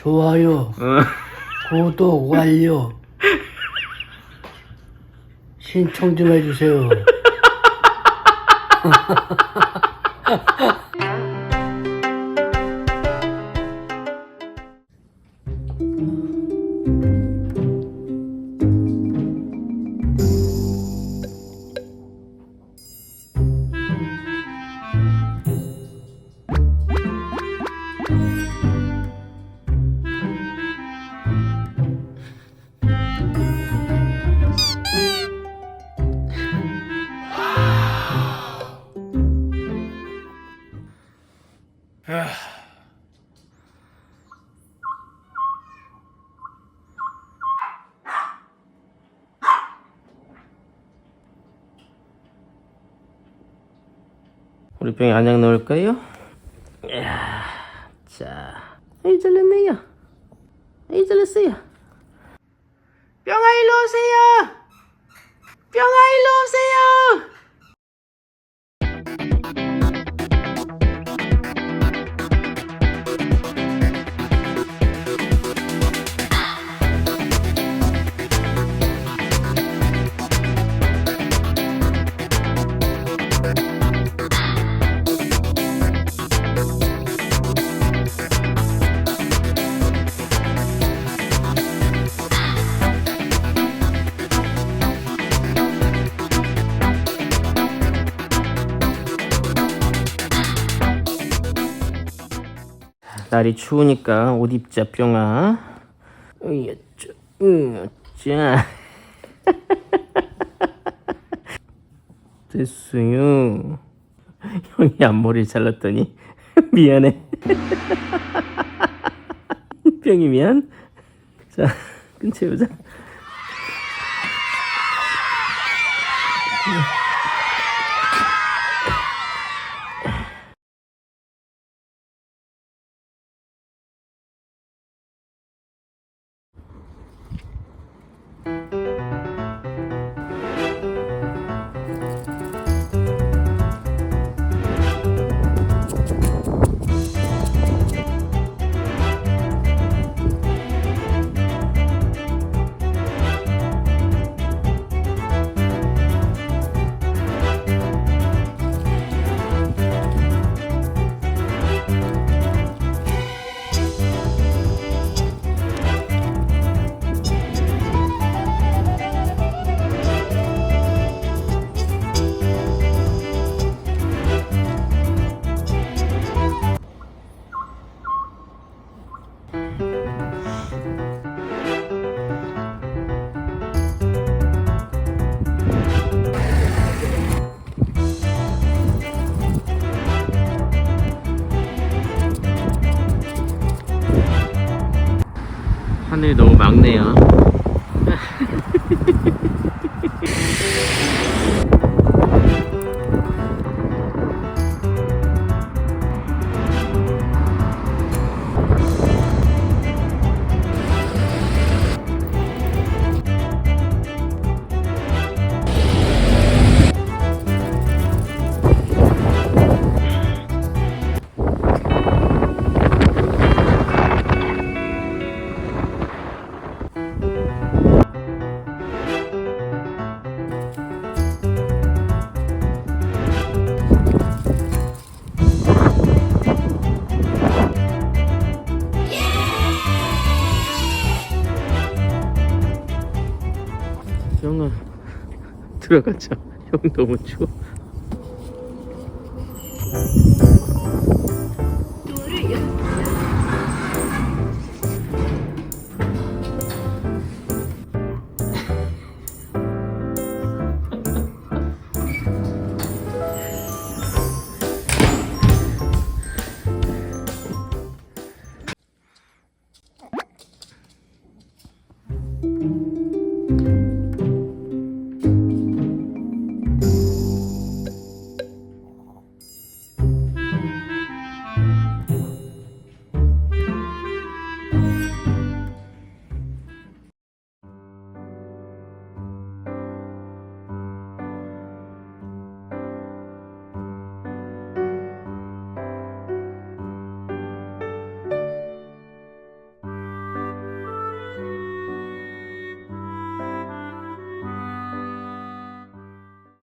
좋아요, 어. 구독 완료. 신청 좀 해주세요. 우리 병에 안약 넣을까요? 이야, 자, 아이 잘랐네요. 아이 잘랐어요. 병아 일로 오세요. 날이 추우니까 옷 입자 병아. 으야, 짜, 으야, 짜. 됐어요. 형이 앞머리를 잘랐더니 미안해. 병이 미안. 자, 끊채우자. 하늘이 너무 맑네요. 들어가자. 형 너무 추워.